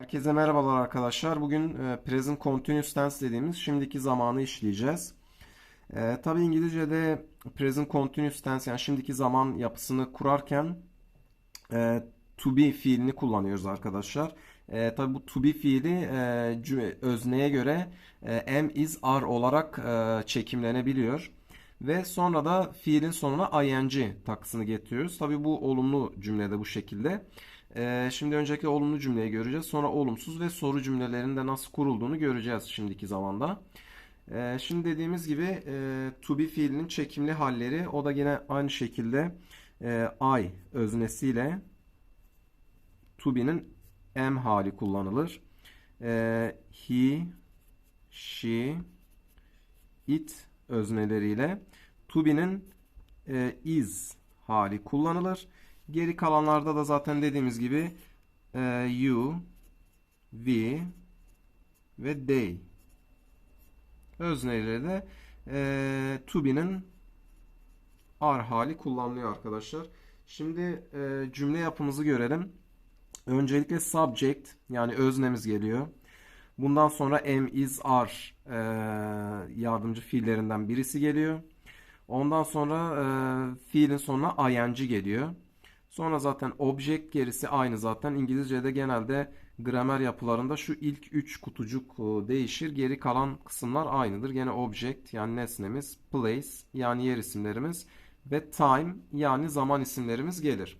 Herkese merhabalar arkadaşlar. Bugün e, present continuous tense dediğimiz şimdiki zamanı işleyeceğiz. E, tabii İngilizce'de present continuous tense yani şimdiki zaman yapısını kurarken e, to be fiilini kullanıyoruz arkadaşlar. E, tabii bu to be fiili e, cü- özneye göre e, am, is, are olarak e, çekimlenebiliyor. Ve sonra da fiilin sonuna ing taksını getiriyoruz. Tabii bu olumlu cümlede bu şekilde. Ee, şimdi öncelikle olumlu cümleyi göreceğiz. Sonra olumsuz ve soru cümlelerinde nasıl kurulduğunu göreceğiz şimdiki zamanda. Ee, şimdi dediğimiz gibi e, to be fiilinin çekimli halleri o da yine aynı şekilde e, I öznesiyle to be'nin am hali kullanılır. Ee, he, she, it özneleriyle to be'nin e, is hali kullanılır. Geri kalanlarda da zaten dediğimiz gibi e, you, we ve they özneleri de e, to be'nin are hali kullanılıyor arkadaşlar. Şimdi e, cümle yapımızı görelim. Öncelikle subject yani öznemiz geliyor. Bundan sonra am, is, are e, yardımcı fiillerinden birisi geliyor. Ondan sonra e, fiilin sonuna ing geliyor. Sonra zaten object gerisi aynı zaten. İngilizce'de genelde gramer yapılarında şu ilk üç kutucuk e, değişir. Geri kalan kısımlar aynıdır. Gene object yani nesnemiz, place yani yer isimlerimiz ve time yani zaman isimlerimiz gelir.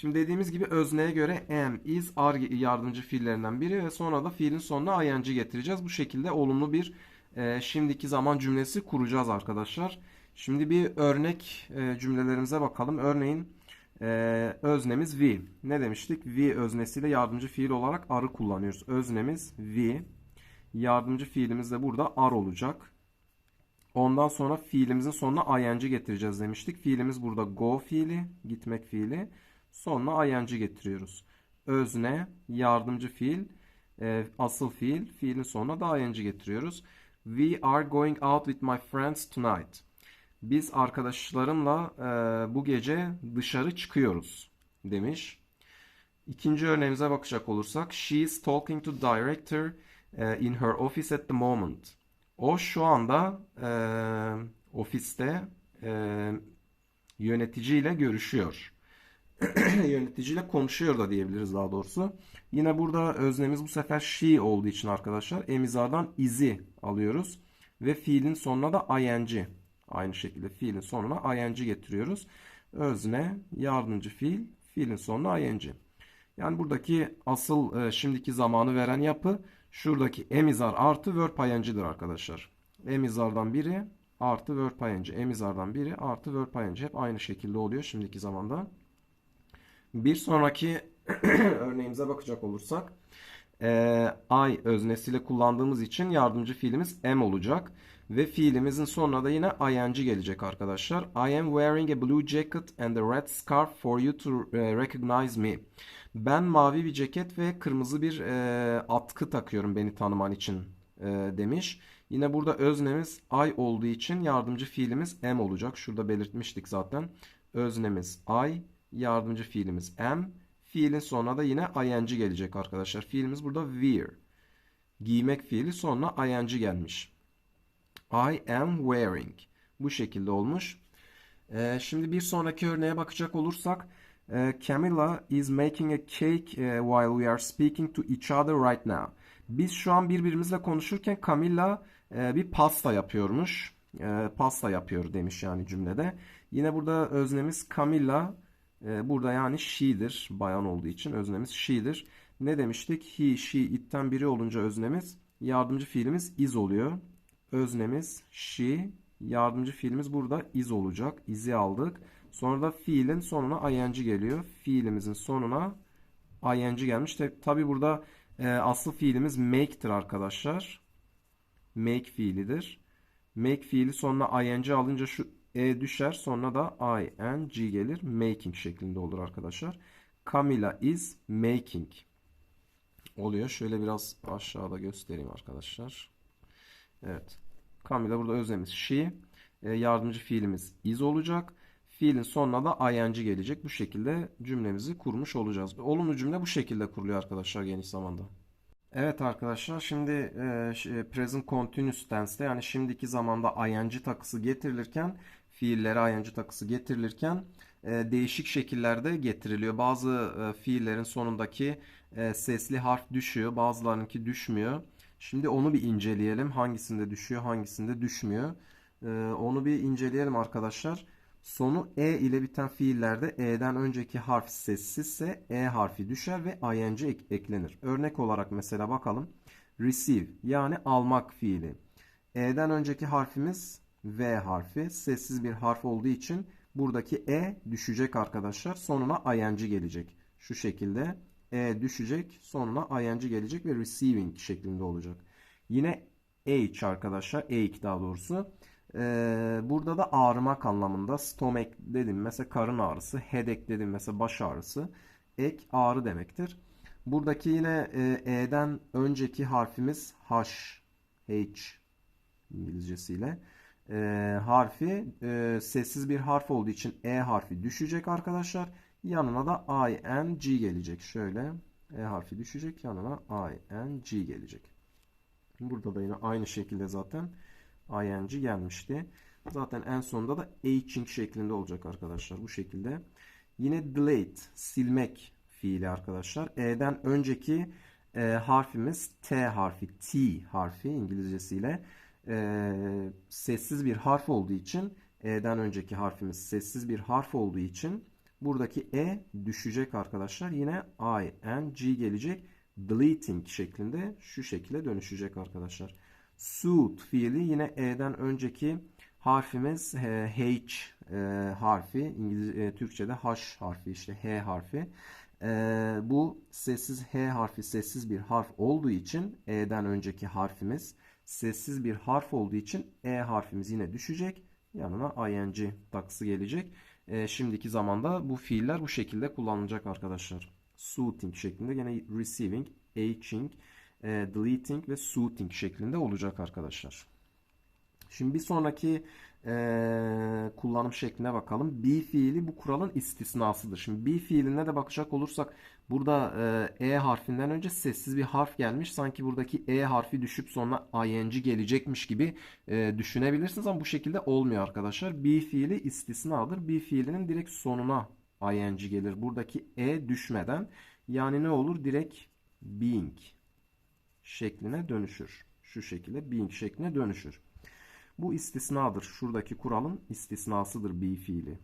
Şimdi dediğimiz gibi özneye göre am, is, are yardımcı fiillerinden biri ve sonra da fiilin sonuna ing getireceğiz. Bu şekilde olumlu bir e, şimdiki zaman cümlesi kuracağız arkadaşlar. Şimdi bir örnek e, cümlelerimize bakalım. Örneğin ee, öznemiz we. Ne demiştik? We öznesiyle yardımcı fiil olarak are'ı kullanıyoruz. Öznemiz we. Yardımcı fiilimiz de burada are olacak. Ondan sonra fiilimizin sonuna ing getireceğiz demiştik. Fiilimiz burada go fiili, gitmek fiili. Sonuna ing getiriyoruz. Özne, yardımcı fiil, e, asıl fiil, fiilin sonuna da ing getiriyoruz. We are going out with my friends tonight. Biz arkadaşlarımla e, bu gece dışarı çıkıyoruz demiş. İkinci örneğimize bakacak olursak she is talking to director e, in her office at the moment. O şu anda e, ofiste e, yöneticiyle görüşüyor. Yöneticiyle konuşuyor da diyebiliriz daha doğrusu. Yine burada öznemiz bu sefer she olduğu için arkadaşlar emizardan is'i alıyoruz. Ve fiilin sonuna da ing Aynı şekilde fiilin sonuna ing getiriyoruz. Özne, yardımcı fiil, fiilin sonuna ing. Yani buradaki asıl e, şimdiki zamanı veren yapı şuradaki emizar artı verb ing'dir arkadaşlar. Emizardan biri artı verb ing. Emizardan biri artı verb ing. Hep aynı şekilde oluyor şimdiki zamanda. Bir sonraki örneğimize bakacak olursak e, I öznesiyle kullandığımız için yardımcı fiilimiz am olacak. Ve fiilimizin sonuna da yine ing gelecek arkadaşlar. I am wearing a blue jacket and a red scarf for you to e, recognize me. Ben mavi bir ceket ve kırmızı bir e, atkı takıyorum beni tanıman için e, demiş. Yine burada öznemiz I olduğu için yardımcı fiilimiz am olacak. Şurada belirtmiştik zaten. Öznemiz I, yardımcı fiilimiz am. Fiilin sonuna da yine ing gelecek arkadaşlar. Fiilimiz burada wear. Giymek fiili sonuna ing gelmiş. I am wearing. Bu şekilde olmuş. Ee, şimdi bir sonraki örneğe bakacak olursak e, Camilla is making a cake e, while we are speaking to each other right now. Biz şu an birbirimizle konuşurken Camilla e, bir pasta yapıyormuş. Pasta yapıyor demiş yani cümlede. Yine burada öznemiz Camilla. E, burada yani she'dir. Bayan olduğu için öznemiz she'dir. Ne demiştik? He, she, it'ten biri olunca öznemiz yardımcı fiilimiz is oluyor. Öznemiz she, yardımcı fiilimiz burada is olacak. Is'i aldık. Sonra da fiilin sonuna ing geliyor. Fiilimizin sonuna ing gelmiş. Tabi burada e, asıl fiilimiz make'tir arkadaşlar. Make fiilidir. Make fiili sonuna ing alınca şu e düşer. Sonra da ing gelir. Making şeklinde olur arkadaşlar. Camila is making oluyor. Şöyle biraz aşağıda göstereyim arkadaşlar. Evet. Camila burada öznemiz she. E, yardımcı fiilimiz is olacak. Fiilin sonuna da ing gelecek. Bu şekilde cümlemizi kurmuş olacağız. Olumlu cümle bu şekilde kuruluyor arkadaşlar geniş zamanda. Evet arkadaşlar şimdi e, ş- present continuous tense'te yani şimdiki zamanda ing takısı getirilirken fiillere ing takısı getirilirken e, değişik şekillerde getiriliyor. Bazı e, fiillerin sonundaki e, sesli harf düşüyor, bazılarınınki düşmüyor. Şimdi onu bir inceleyelim. Hangisinde düşüyor, hangisinde düşmüyor. Onu bir inceleyelim arkadaşlar. Sonu e ile biten fiillerde e'den önceki harf sessizse e harfi düşer ve ing ek- eklenir. Örnek olarak mesela bakalım. Receive yani almak fiili. E'den önceki harfimiz V harfi. Sessiz bir harf olduğu için buradaki e düşecek arkadaşlar. Sonuna ing gelecek. Şu şekilde e düşecek, sonuna ing gelecek ve receiving şeklinde olacak. Yine H arkadaşlar, H daha doğrusu. Ee, burada da ağrımak anlamında stomach dedim mesela karın ağrısı, headache dedim mesela baş ağrısı. Ek ağrı demektir. Buradaki yine e, E'den önceki harfimiz H, H İngilizcesiyle. E, harfi e, sessiz bir harf olduğu için E harfi düşecek arkadaşlar. Yanına da ing gelecek. Şöyle E harfi düşecek, yanına ing gelecek. Burada da yine aynı şekilde zaten ing gelmişti. Zaten en sonunda da aging şeklinde olacak arkadaşlar. Bu şekilde. Yine delete, silmek fiili arkadaşlar. E'den önceki e, harfimiz T harfi, T harfi İngilizcesiyle e, sessiz bir harf olduğu için E'den önceki harfimiz sessiz bir harf olduğu için buradaki E düşecek arkadaşlar. Yine ing gelecek. Deleting şeklinde şu şekilde dönüşecek arkadaşlar. Suit fiili yine E'den önceki harfimiz e, H e, harfi. İngiliz, e, Türkçe'de H harfi işte H harfi. E, bu sessiz H harfi sessiz bir harf olduğu için E'den önceki harfimiz sessiz bir harf olduğu için E harfimiz yine düşecek. Yanına ing takısı gelecek. E, şimdiki zamanda bu fiiller bu şekilde kullanılacak arkadaşlar. Suiting şeklinde gene receiving, aging, e, deleting ve suiting şeklinde olacak arkadaşlar. Şimdi bir sonraki e, kullanım şekline bakalım. Be fiili bu kuralın istisnasıdır. Şimdi be fiiline de bakacak olursak burada e, e harfinden önce sessiz bir harf gelmiş. Sanki buradaki e harfi düşüp sonra ing gelecekmiş gibi e, düşünebilirsiniz ama bu şekilde olmuyor arkadaşlar. Be fiili istisnadır. Be fiilinin direkt sonuna ing gelir. Buradaki e düşmeden yani ne olur? Direkt being şekline dönüşür. Şu şekilde being şekline dönüşür. Bu istisnadır. Şuradaki kuralın istisnasıdır be fiili.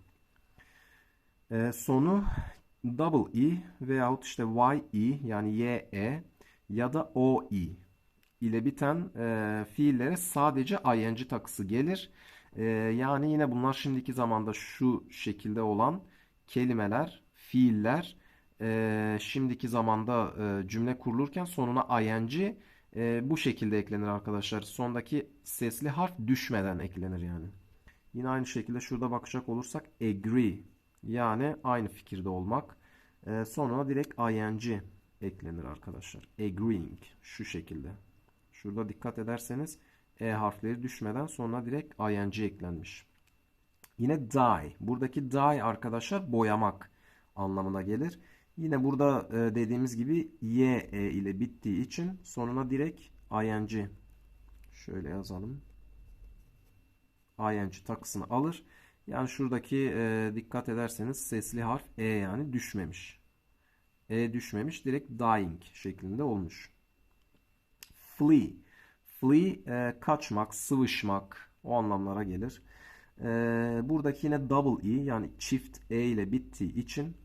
Ee, sonu double e veyahut işte ye yani ye ya da oi ile biten e, fiillere sadece ing takısı gelir. E, yani yine bunlar şimdiki zamanda şu şekilde olan kelimeler, fiiller e, şimdiki zamanda e, cümle kurulurken sonuna ing e, bu şekilde eklenir arkadaşlar. Sondaki sesli harf düşmeden eklenir yani. Yine aynı şekilde şurada bakacak olursak agree yani aynı fikirde olmak. E, sonuna direkt ing eklenir arkadaşlar. Agreeing şu şekilde. Şurada dikkat ederseniz e harfleri düşmeden sonra direkt ing eklenmiş. Yine die. Buradaki die arkadaşlar boyamak anlamına gelir. Yine burada e, dediğimiz gibi ye e ile bittiği için sonuna direkt ing şöyle yazalım. ing takısını alır. Yani şuradaki e, dikkat ederseniz sesli harf e yani düşmemiş. E düşmemiş direkt dying şeklinde olmuş. Flee. Flee e, kaçmak, sıvışmak o anlamlara gelir. E, buradaki yine double e yani çift e ile bittiği için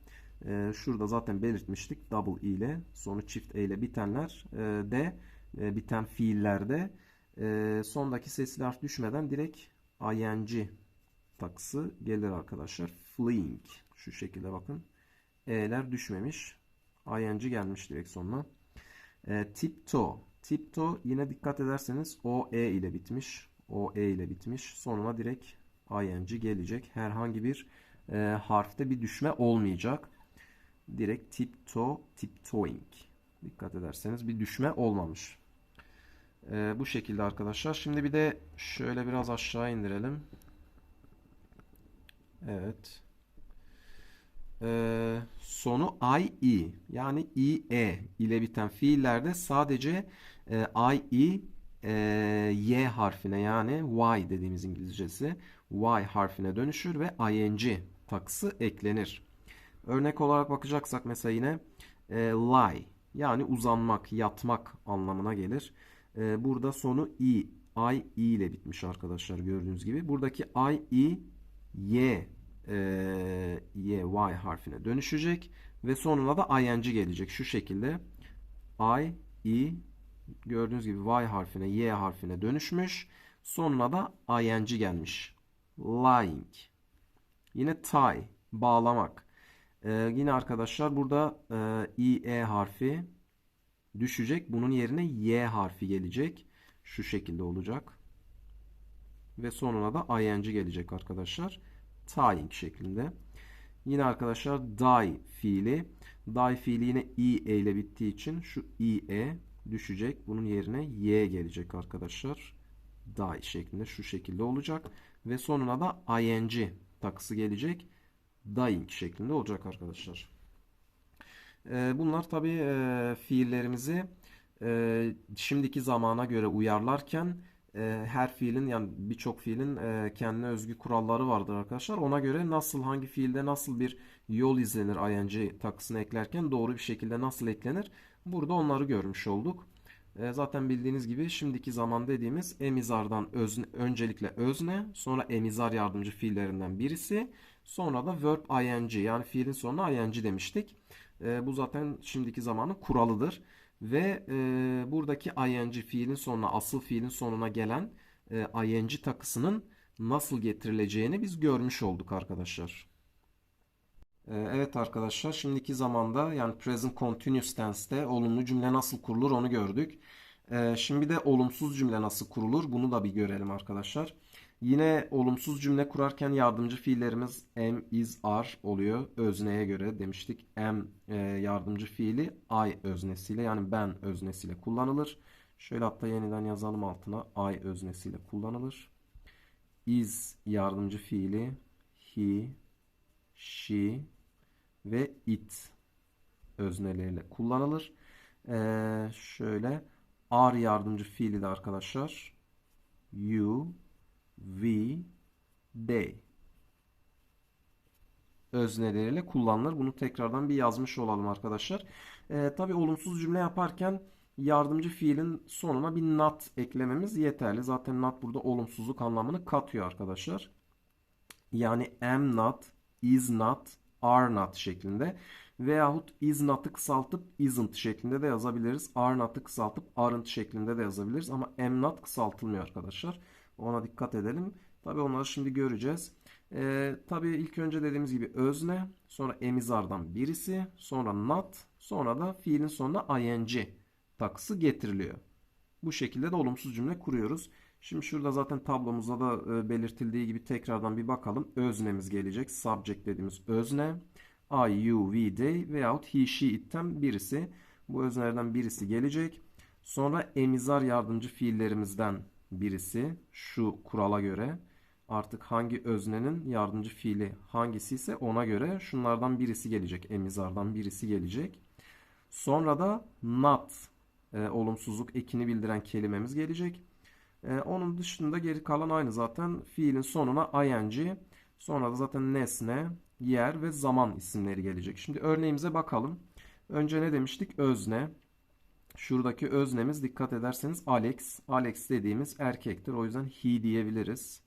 e, şurada zaten belirtmiştik double e ile sonu çift e ile bitenler e, de e, biten fiillerde e, sondaki sesli harf düşmeden direkt ing takısı gelir arkadaşlar. Fleeing şu şekilde bakın. E'ler düşmemiş. ing gelmiş direkt sonuna. E, tiptoe. Tiptoe yine dikkat ederseniz o e ile bitmiş. O e ile bitmiş. Sonuna direkt ing gelecek. Herhangi bir e, harfte bir düşme olmayacak. Direkt tiptoe, tiptoeing. Dikkat ederseniz bir düşme olmamış. E, bu şekilde arkadaşlar. Şimdi bir de şöyle biraz aşağı indirelim. Evet. Ee, sonu IE yani IE ile biten fiillerde sadece e, IE e, Y harfine yani Y dediğimiz İngilizcesi Y harfine dönüşür ve ing takısı eklenir. Örnek olarak bakacaksak mesela yine e, lie yani uzanmak, yatmak anlamına gelir. E, burada sonu i, i, i ile bitmiş arkadaşlar gördüğünüz gibi. Buradaki i, i, y, e, y, y harfine dönüşecek ve sonuna da ing gelecek. Şu şekilde i, i, gördüğünüz gibi y harfine, y harfine dönüşmüş. Sonuna da ing gelmiş. Lying. Yine tie, bağlamak. Ee, yine arkadaşlar burada e, IE harfi düşecek. Bunun yerine Y harfi gelecek. Şu şekilde olacak. Ve sonuna da ing gelecek arkadaşlar. Tying şeklinde. Yine arkadaşlar die fiili. Die fiili yine IE ile bittiği için şu IE düşecek. Bunun yerine Y gelecek arkadaşlar. Die şeklinde şu şekilde olacak. Ve sonuna da ing takısı gelecek dying şeklinde olacak arkadaşlar. Ee, bunlar tabi e, fiillerimizi e, şimdiki zamana göre uyarlarken e, her fiilin yani birçok fiilin kendine özgü kuralları vardır arkadaşlar. Ona göre nasıl hangi fiilde nasıl bir yol izlenir ing takısını eklerken doğru bir şekilde nasıl eklenir? Burada onları görmüş olduk. Zaten bildiğiniz gibi şimdiki zaman dediğimiz emizardan özne, öncelikle özne sonra emizar yardımcı fiillerinden birisi. Sonra da verb ing yani fiilin sonuna ing demiştik. E, bu zaten şimdiki zamanın kuralıdır. Ve e, buradaki ing fiilin sonuna asıl fiilin sonuna gelen e, ing takısının nasıl getirileceğini biz görmüş olduk arkadaşlar. E, evet arkadaşlar şimdiki zamanda yani present continuous tense'te olumlu cümle nasıl kurulur onu gördük. E, şimdi de olumsuz cümle nasıl kurulur bunu da bir görelim arkadaşlar. Yine olumsuz cümle kurarken yardımcı fiillerimiz am, is, are oluyor. Özneye göre demiştik. Am e, yardımcı fiili I öznesiyle yani ben öznesiyle kullanılır. Şöyle hatta yeniden yazalım altına. I öznesiyle kullanılır. Is yardımcı fiili he, she ve it özneleriyle kullanılır. Ee, şöyle are yardımcı fiili de arkadaşlar you, we, they özneleriyle kullanılır. Bunu tekrardan bir yazmış olalım arkadaşlar. Ee, Tabi olumsuz cümle yaparken yardımcı fiilin sonuna bir not eklememiz yeterli. Zaten not burada olumsuzluk anlamını katıyor arkadaşlar. Yani am not, is not, are not şeklinde. Veyahut is not'ı kısaltıp isn't şeklinde de yazabiliriz. Are not'ı kısaltıp aren't şeklinde de yazabiliriz. Ama am not kısaltılmıyor arkadaşlar. Ona dikkat edelim. Tabi onları şimdi göreceğiz. Ee, Tabi ilk önce dediğimiz gibi özne, sonra emizardan birisi, sonra not, sonra da fiilin sonuna ing takısı getiriliyor. Bu şekilde de olumsuz cümle kuruyoruz. Şimdi şurada zaten tablomuzda da e, belirtildiği gibi tekrardan bir bakalım. Öznemiz gelecek. Subject dediğimiz özne. I, you, we, they veyahut he, she, it'ten birisi. Bu öznelerden birisi gelecek. Sonra emizar yardımcı fiillerimizden birisi şu kurala göre artık hangi öznenin yardımcı fiili hangisi ise ona göre şunlardan birisi gelecek. Emizardan birisi gelecek. Sonra da not e, olumsuzluk ekini bildiren kelimemiz gelecek. E, onun dışında geri kalan aynı zaten fiilin sonuna ing sonra da zaten nesne, yer ve zaman isimleri gelecek. Şimdi örneğimize bakalım. Önce ne demiştik? Özne. Şuradaki öznemiz dikkat ederseniz Alex. Alex dediğimiz erkektir. O yüzden he diyebiliriz.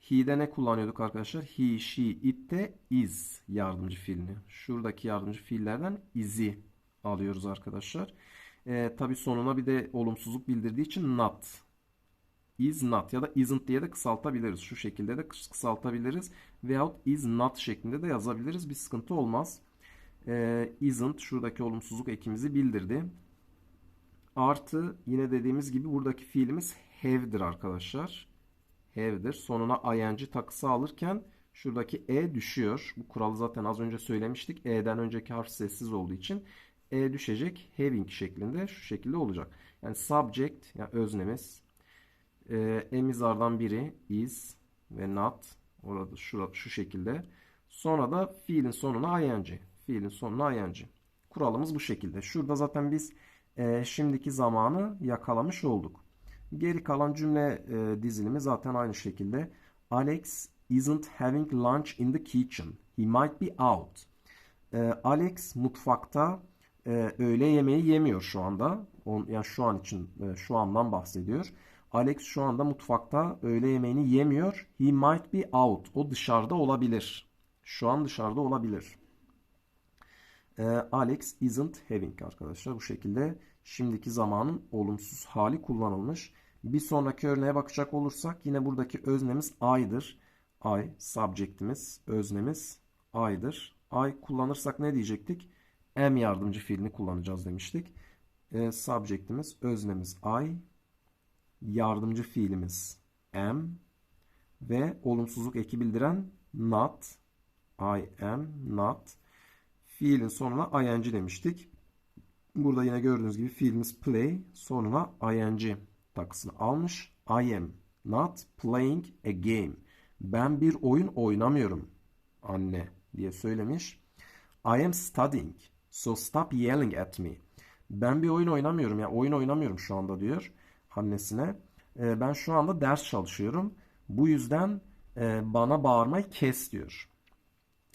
He'de ne kullanıyorduk arkadaşlar? He, she, it de is yardımcı fiilini. Şuradaki yardımcı fiillerden is'i alıyoruz arkadaşlar. Ee, Tabi sonuna bir de olumsuzluk bildirdiği için not. Is not ya da isn't diye de kısaltabiliriz. Şu şekilde de kısaltabiliriz. Veyahut is not şeklinde de yazabiliriz. Bir sıkıntı olmaz. Ee, isn't şuradaki olumsuzluk ekimizi bildirdi. Artı yine dediğimiz gibi buradaki fiilimiz have'dir arkadaşlar. Have'dir. Sonuna ing takısı alırken şuradaki e düşüyor. Bu kuralı zaten az önce söylemiştik. E'den önceki harf sessiz olduğu için e düşecek. Having şeklinde şu şekilde olacak. Yani subject yani öznemiz. E, emizardan biri is ve not Orada şurada şu şekilde. Sonra da fiilin sonuna ing. Fiilin sonuna ing. Kuralımız bu şekilde. Şurada zaten biz e, şimdiki zamanı yakalamış olduk. Geri kalan cümle e, dizilimi zaten aynı şekilde. Alex isn't having lunch in the kitchen. He might be out. E, Alex mutfakta e, öğle yemeği yemiyor şu anda. On, yani şu an için e, şu andan bahsediyor. Alex şu anda mutfakta öğle yemeğini yemiyor. He might be out. O dışarıda olabilir. Şu an dışarıda olabilir. E, Alex isn't having arkadaşlar. Bu şekilde şimdiki zamanın olumsuz hali kullanılmış. Bir sonraki örneğe bakacak olursak yine buradaki öznemiz I'dır. I, subjectimiz, öznemiz I'dır. I kullanırsak ne diyecektik? Am yardımcı fiilini kullanacağız demiştik. E, subjectimiz, öznemiz I, yardımcı fiilimiz am ve olumsuzluk eki bildiren not. I am not. Fiilin sonuna ing demiştik. Burada yine gördüğünüz gibi fiilimiz play sonuna ing takısını almış. I am not playing a game. Ben bir oyun oynamıyorum anne diye söylemiş. I am studying. So stop yelling at me. Ben bir oyun oynamıyorum ya oyun oynamıyorum şu anda diyor annesine. E, ben şu anda ders çalışıyorum. Bu yüzden e, bana bağırmayı kes diyor.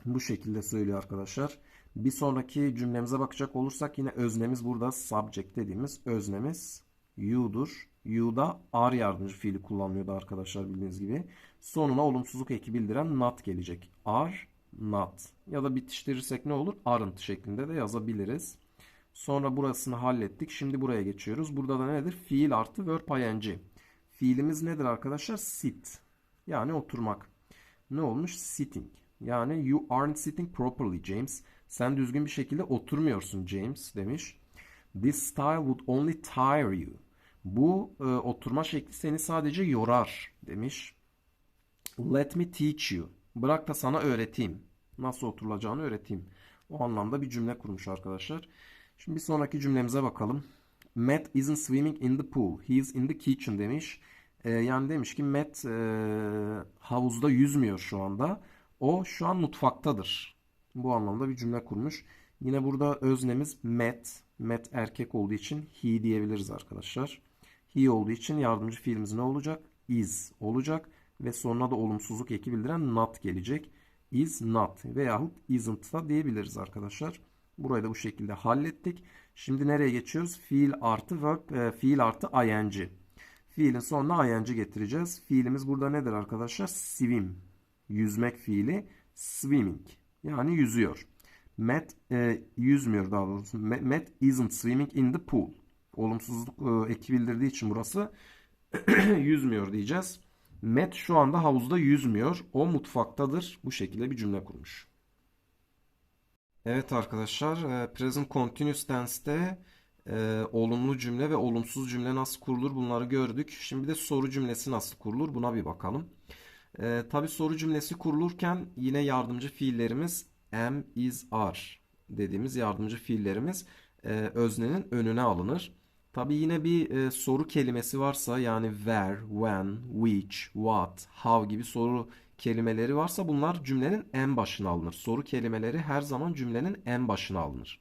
Bu şekilde söylüyor arkadaşlar. Bir sonraki cümlemize bakacak olursak yine öznemiz burada subject dediğimiz öznemiz you'dur. You'da are yardımcı fiili kullanılıyordu arkadaşlar bildiğiniz gibi. Sonuna olumsuzluk eki bildiren not gelecek. Are, not. Ya da bitiştirirsek ne olur? Aren't şeklinde de yazabiliriz. Sonra burasını hallettik. Şimdi buraya geçiyoruz. Burada da nedir? Fiil artı verb ing. Fiilimiz nedir arkadaşlar? Sit. Yani oturmak. Ne olmuş? Sitting. Yani you aren't sitting properly James. Sen düzgün bir şekilde oturmuyorsun James demiş. This style would only tire you. Bu e, oturma şekli seni sadece yorar demiş. Let me teach you. Bırak da sana öğreteyim. Nasıl oturulacağını öğreteyim. O anlamda bir cümle kurmuş arkadaşlar. Şimdi bir sonraki cümlemize bakalım. Matt isn't swimming in the pool. He is in the kitchen demiş. E, yani demiş ki Matt e, havuzda yüzmüyor şu anda. O şu an mutfaktadır. Bu anlamda bir cümle kurmuş. Yine burada öznemiz Matt. Matt erkek olduğu için he diyebiliriz arkadaşlar. He olduğu için yardımcı fiilimiz ne olacak? Is olacak. Ve sonuna da olumsuzluk eki bildiren not gelecek. Is not veyahut isn't da diyebiliriz arkadaşlar. Burayı da bu şekilde hallettik. Şimdi nereye geçiyoruz? Fiil artı verb, e, fiil artı ing. Fiilin sonuna ing getireceğiz. Fiilimiz burada nedir arkadaşlar? Swim. Yüzmek fiili. Swimming. Yani yüzüyor. Matt e, yüzmüyor daha doğrusu. Matt isn't swimming in the pool. Olumsuzluk e, eki bildirdiği için burası yüzmüyor diyeceğiz. Matt şu anda havuzda yüzmüyor. O mutfaktadır. Bu şekilde bir cümle kurmuş. Evet arkadaşlar, e, present continuous tense'te e, olumlu cümle ve olumsuz cümle nasıl kurulur bunları gördük. Şimdi de soru cümlesi nasıl kurulur buna bir bakalım. E, Tabi soru cümlesi kurulurken yine yardımcı fiillerimiz am, is, are dediğimiz yardımcı fiillerimiz e, öznenin önüne alınır. Tabi yine bir e, soru kelimesi varsa yani where, when, which, what, how gibi soru kelimeleri varsa bunlar cümlenin en başına alınır. Soru kelimeleri her zaman cümlenin en başına alınır.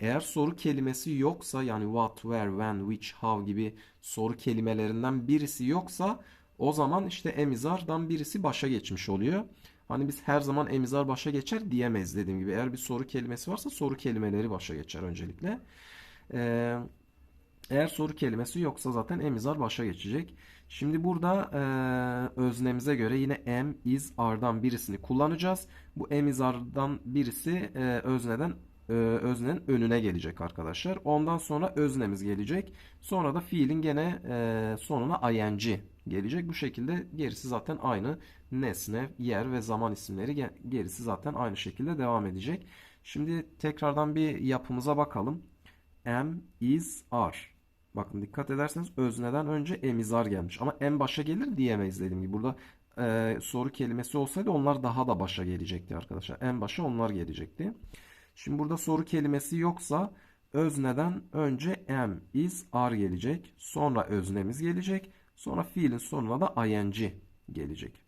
Eğer soru kelimesi yoksa yani what, where, when, which, how gibi soru kelimelerinden birisi yoksa o zaman işte emizardan birisi başa geçmiş oluyor. Hani biz her zaman emizar başa geçer diyemeyiz dediğim gibi. Eğer bir soru kelimesi varsa soru kelimeleri başa geçer öncelikle. Ee, eğer soru kelimesi yoksa zaten emizar başa geçecek. Şimdi burada e, öznemize göre yine am, is, are'dan birisini kullanacağız. Bu are'dan birisi e, özneden e, öznenin önüne gelecek arkadaşlar. Ondan sonra öznemiz gelecek. Sonra da fiilin gene e, sonuna ing gelecek. Bu şekilde gerisi zaten aynı. Nesne, yer ve zaman isimleri gerisi zaten aynı şekilde devam edecek. Şimdi tekrardan bir yapımıza bakalım. Am, is, are. Bakın dikkat ederseniz özneden önce emizar gelmiş. Ama en başa gelir diyemeyiz dediğim gibi. Burada e, soru kelimesi olsaydı onlar daha da başa gelecekti arkadaşlar. En başa onlar gelecekti. Şimdi burada soru kelimesi yoksa özneden önce am, is, are gelecek. Sonra öznemiz gelecek. Sonra fiilin sonuna da ing gelecek.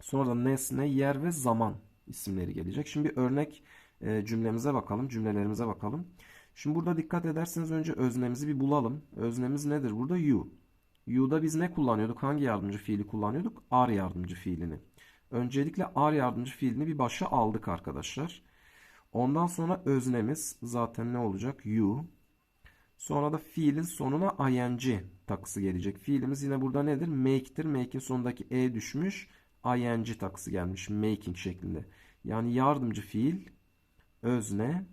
Sonra da nesne, yer ve zaman isimleri gelecek. Şimdi bir örnek e, cümlemize bakalım, cümlelerimize bakalım. Şimdi burada dikkat ederseniz önce öznemizi bir bulalım. Öznemiz nedir? Burada you. You'da biz ne kullanıyorduk? Hangi yardımcı fiili kullanıyorduk? Are yardımcı fiilini. Öncelikle are yardımcı fiilini bir başa aldık arkadaşlar. Ondan sonra öznemiz zaten ne olacak? You. Sonra da fiilin sonuna ing takısı gelecek. Fiilimiz yine burada nedir? Make'tir. Make'in sonundaki e düşmüş. ing takısı gelmiş. Making şeklinde. Yani yardımcı fiil, özne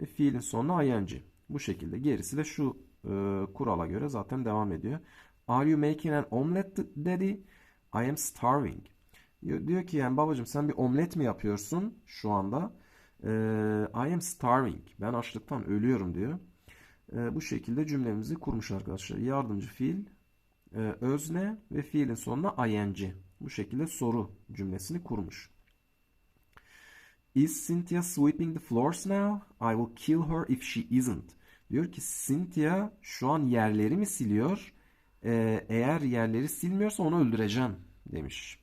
ve fiilin sonuna ing. Bu şekilde. Gerisi de şu e, kurala göre zaten devam ediyor. Are you making an omelet daddy? I am starving. Diyor, ki yani babacığım sen bir omlet mi yapıyorsun şu anda? Ee, I am starving. Ben açlıktan ölüyorum diyor. Ee, bu şekilde cümlemizi kurmuş arkadaşlar. Yardımcı fiil, e, özne ve fiilin sonuna ing. Bu şekilde soru cümlesini kurmuş. Is Cynthia sweeping the floors now? I will kill her if she isn't. Diyor ki Cynthia şu an yerleri mi siliyor? Ee, eğer yerleri silmiyorsa onu öldüreceğim demiş.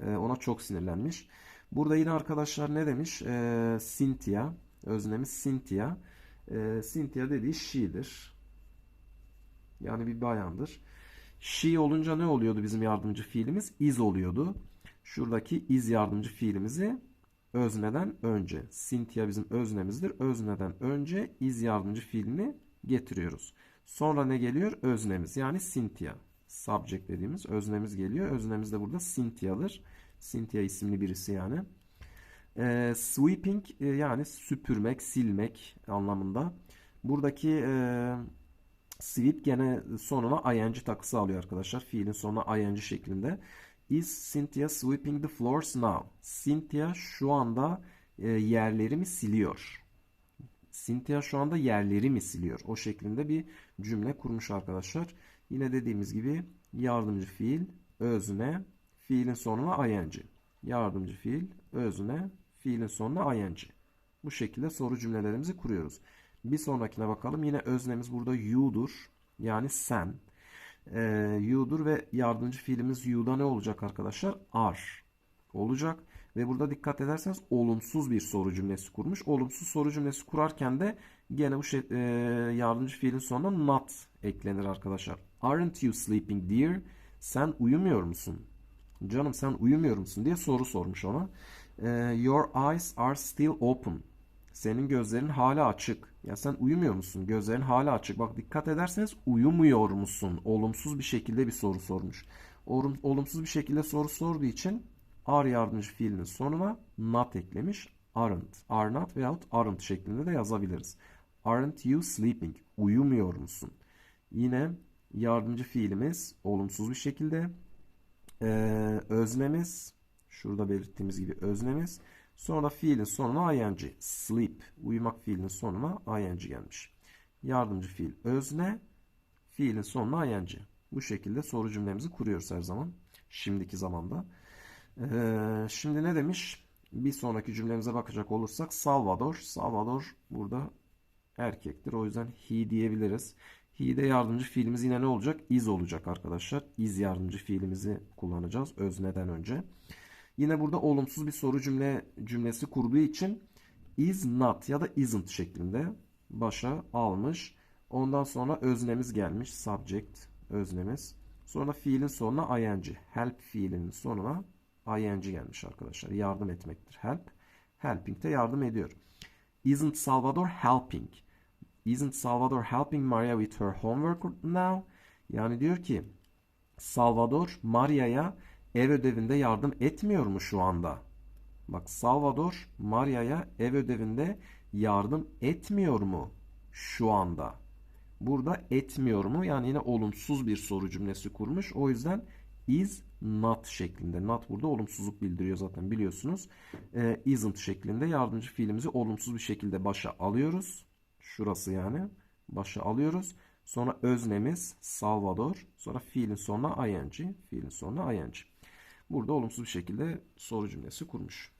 Ee, ona çok sinirlenmiş. Burada yine arkadaşlar ne demiş? Ee, Cynthia. Öznemiz Cynthia. Ee, Cynthia dediği she'dir. Yani bir bayandır. She olunca ne oluyordu bizim yardımcı fiilimiz? Is oluyordu. Şuradaki is yardımcı fiilimizi özneden önce. Cynthia bizim öznemizdir. Özneden önce is yardımcı fiilini getiriyoruz. Sonra ne geliyor? Öznemiz. Yani Cynthia. Subject dediğimiz öznemiz geliyor. Öznemiz de burada Cynthia'dır. Cynthia isimli birisi yani. E, sweeping e, yani süpürmek, silmek anlamında. Buradaki e, sweep gene sonuna ing takısı alıyor arkadaşlar. Fiilin sonuna ing şeklinde. Is Cynthia sweeping the floors now? Cynthia şu anda e, yerleri mi siliyor? Cynthia şu anda yerleri mi siliyor? O şeklinde bir cümle kurmuş arkadaşlar. Yine dediğimiz gibi yardımcı fiil, özne, fiilin sonuna ing. Yardımcı fiil, özne, fiilin sonuna ing. Bu şekilde soru cümlelerimizi kuruyoruz. Bir sonrakine bakalım. Yine öznemiz burada you'dur. Yani sen. Ee, you'dur ve yardımcı fiilimiz you'da ne olacak arkadaşlar? Are olacak. Ve burada dikkat ederseniz olumsuz bir soru cümlesi kurmuş. Olumsuz soru cümlesi kurarken de gene bu şey, e, yardımcı fiilin sonuna not eklenir arkadaşlar. Aren't you sleeping dear? Sen uyumuyor musun? Canım sen uyumuyor musun diye soru sormuş ona. E, your eyes are still open. Senin gözlerin hala açık. Ya sen uyumuyor musun? Gözlerin hala açık. Bak dikkat ederseniz uyumuyor musun? Olumsuz bir şekilde bir soru sormuş. Olumsuz bir şekilde soru sorduğu için are yardımcı fiilinin sonuna not eklemiş. Aren't, are not veyahut aren't şeklinde de yazabiliriz. Aren't you sleeping? Uyumuyor musun? Yine yardımcı fiilimiz olumsuz bir şekilde. Ee, öznemiz, şurada belirttiğimiz gibi öznemiz. Sonra fiilin sonuna ing. Sleep, uyumak fiilinin sonuna ing gelmiş. Yardımcı fiil özne, fiilin sonuna ing. Bu şekilde soru cümlemizi kuruyoruz her zaman. Şimdiki zamanda. Ee, şimdi ne demiş? Bir sonraki cümlemize bakacak olursak Salvador. Salvador burada erkektir. O yüzden he diyebiliriz. He'de yardımcı fiilimiz yine ne olacak? Is olacak arkadaşlar. Is yardımcı fiilimizi kullanacağız özneden önce. Yine burada olumsuz bir soru cümle cümlesi kurduğu için is not ya da isn't şeklinde başa almış. Ondan sonra öznemiz gelmiş. Subject öznemiz. Sonra fiilin sonuna ing. Help fiilinin sonuna ing gelmiş arkadaşlar. Yardım etmektir. Help. Helping de yardım ediyor. Isn't Salvador helping? Isn't Salvador helping Maria with her homework now? Yani diyor ki Salvador Maria'ya ev ödevinde yardım etmiyor mu şu anda? Bak Salvador Maria'ya ev ödevinde yardım etmiyor mu şu anda? Burada etmiyor mu? Yani yine olumsuz bir soru cümlesi kurmuş. O yüzden is not şeklinde. Not burada olumsuzluk bildiriyor zaten biliyorsunuz. E, isn't şeklinde yardımcı fiilimizi olumsuz bir şekilde başa alıyoruz. Şurası yani. Başa alıyoruz. Sonra öznemiz Salvador. Sonra fiilin sonuna ing. Fiilin sonuna ing. Burada olumsuz bir şekilde soru cümlesi kurmuş.